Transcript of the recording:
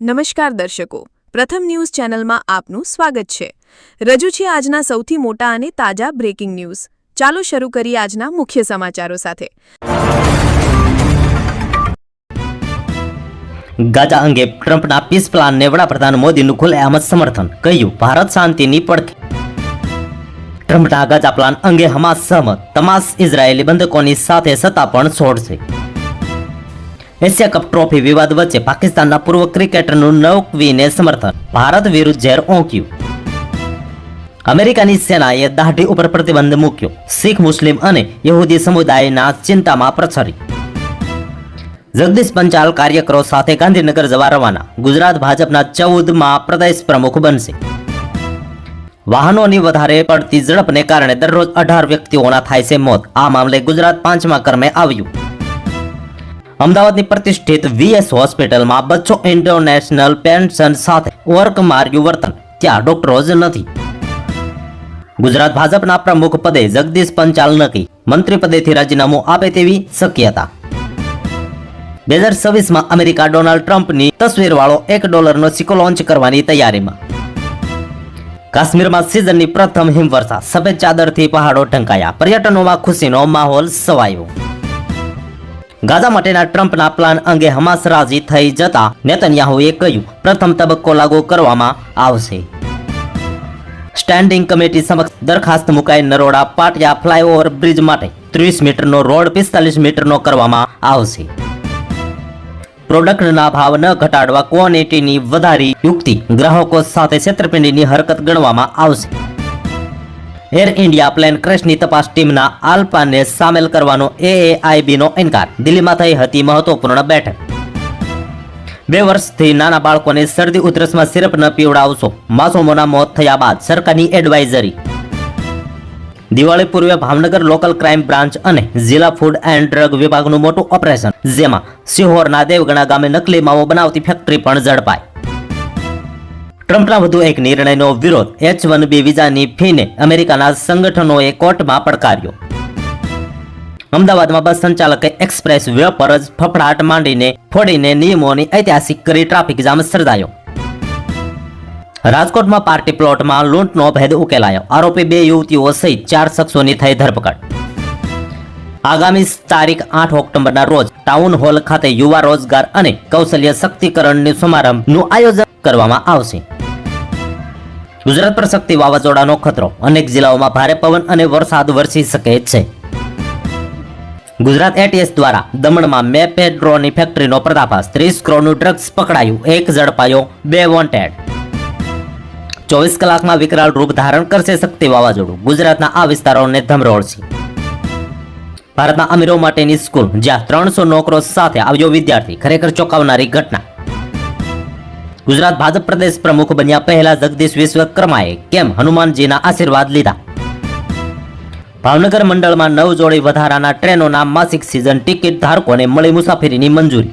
નમસ્કાર દર્શકો. પ્રથમ ન્યૂઝ ચેનલમાં આપનું સ્વાગત છે. રજૂ છે આજના સૌથી મોટા અને તાજા બ્રેકિંગ ન્યૂઝ. ચાલો શરૂ કરીએ આજના મુખ્ય સમાચારો સાથે. ગાઝા અંગે ટ્રમ્પના પીસ પ્લાનને વડાપ્રધાન મોદીનું ખુલ્લેઆમ સમર્થન. કહ્યું, ભારત શાંતિની પડખે. ટ્રમ્પના ગાઝા પ્લાન અંગે હમાસ સહમત. તમાસ ઇઝરાયેલી બંધકોની સાથે સત્તા પણ છોડશે. એશિયા કપ ટ્રોફી વિવાદ વચ્ચે પાકિસ્તાનના પૂર્વ ક્રિકેટરનું નવકવીને સમર્થન. ભારત વિરુદ્ધ ઝેર ઓંક્યું અમેરિકાની સેનાએ દાઢી ઉપર પ્રતિબંધ મૂક્યો. શીખ, મુસ્લિમ અને યહૂદી સમુદાયના ચિંતામાં પ્રસરી જગદીશ પંચાલ કાર્યકરો સાથે ગાંધીનગર જવા રવાના. ગુજરાત ભાજપના ચૌદમાં પ્રદેશ પ્રમુખ બનશે. વાહનોની વધારે પડતી ઝડપને કારણે દરરોજ અઢાર વ્યક્તિઓના થાય છે મોત. આ મામલે ગુજરાત પાંચમા ક્રમે આવ્યું. અમદાવાદની પ્રતિષ્ઠિત વીએસ હોસ્પિટલમાં બચ્ચો ઇન્ટરનેશનલ પેન્શન સાથે વર્ક માર્યું વર્તન. ત્યાં ડોક્ટરો જ નથી. ગુજરાત ભાજપના પ્રમુખ પદે જગદીશ પંચાલ નક્કી. મંત્રી પદેથી રાજીનામું આપે તેવી શક્યતા. બે હજાર છવ્વીસમાં અમેરિકા ડોનાલ્ડ ટ્રમ્પની તસવીરવાળો એક ડોલરનો સિક્કો લોન્ચ કરવાની તૈયારીમાં. કાશ્મીરમાં સિઝનની પ્રથમ હિમવર્ષા. સફેદ ચાદરથી પહાડો ઢંકાયા. પર્યટનોમાં ખુશીનો માહોલ સવાયો ગાઝા માટેના ટ્રમ્પના પ્લાન અંગે હમાસ રાજી થઈ જતા નેતન્યાહુએ કહ્યું, પ્રથમ તબક્કો લાગુ કરવામાં આવશે. સ્ટેન્ડિંગ કમિટી સમક્ષ દરખાસ્ત મુકાઈ નરોડા પાટિયા ફ્લાયઓવર બ્રિજ માટે ત્રીસ મીટરનો રોડ, પિસ્તાલીસ મીટરનો કરવામાં આવશે. પ્રોડક્ટના ભાવ ન ઘટાડવા ક્વોન્ટિટીની વધારી યુક્તિ ગ્રાહકો સાથે છેતરપિંડીની હરકત ગણવામાં આવશે. એર ઇન્ડિયા પ્લેન ક્રેશની તપાસ ટીમના આલ્પાને સામેલ કરવાનો એએઆઈબીનો ઇનકાર. દિલ્હીમાં થઈ હતી મહત્વપૂર્ણ બેઠક. બે વર્ષથી નાના બાળકોને શરદી, ઉધરસમાં સિરપ ન પીવડાવશો. માસુમોના મોત થયા બાદ સરકારની એડવાઇઝરી. દિવાળી પૂર્વે ભાવનગર લોકલ ક્રાઇમ બ્રાન્ચ અને જિલ્લા ફૂડ એન્ડ ડ્રગ વિભાગનું મોટું ઓપરેશન, જેમાં સિહોરના દેવગણા ગામે નકલી માવો બનાવતી ફેક્ટરી પણ ઝડપાઈ. ટ્રમ્પના વધુ એક નિર્ણયનો વિરોધ એચ વન બી વિઝાની ફીને અમેરિકાના સંગઠનોએ કોર્ટમાં પડકાર્યો. અમદાવાદમાં બસ સંચાલકે એક્સપ્રેસ વે પર જ ફફડાટ માંડીને ફોડીને નિયમોની ઐતિહાસિક કરી ટ્રાફિક જામ સર્જાયો. રાજકોટમાં પાર્ટી પ્લોટમાં લૂંટનો ભેદ ઉકેલાયો. આરોપી બે યુવતીઓ સહિત ચાર શખ્સોની થઈ ધરપકડ. આગામી તારીખ આઠ ઓક્ટોબરના રોજ ટાઉન હોલ ખાતે યુવા રોજગાર અને કૌશલ્ય શક્તિકરણની સમારંભનું આયોજન કરવામાં આવશે. ગુજરાત પર શક્તિ વાવાઝોડાનો ખતરો. અનેક જિલ્લાઓમાં ભારે પવન અને વરસાદ વરસી શકે છે. ગુજરાત એટીએસ દ્વારા દમણમાં મેપેડ્રોની ફેક્ટરીનો પર્દાફાશ. ત્રીસ કરોડનું ડ્રગ્સ પકડાયું. એક ઝડપાયો, બે વોન્ટેડ. ચોવીસ કલાકમાં વિકરાળ રૂપ ધારણ કરશે શક્તિ વાવાઝોડું. ગુજરાતના આ વિસ્તારોને ધમરોળશે ભારતના અમીરો માટેની સ્કૂલ, જ્યાં ત્રણસો નોકરો સાથે આવ્યો વિદ્યાર્થી. ખરેખર ચોંકાવનારી ઘટના. ગુજરાત ભાજપ પ્રદેશ પ્રમુખ બન્યા પહેલા જગદીશ વિશ્વકર્માએ કેમ હનુમાનજીના આશીર્વાદ લીધા? ભાવનગર મંડળમાં નવ જોડી વધારાના ટ્રેનોના માસિક સિઝન ટિકિટ ધારકોને મળી મુસાફરીની મંજૂરી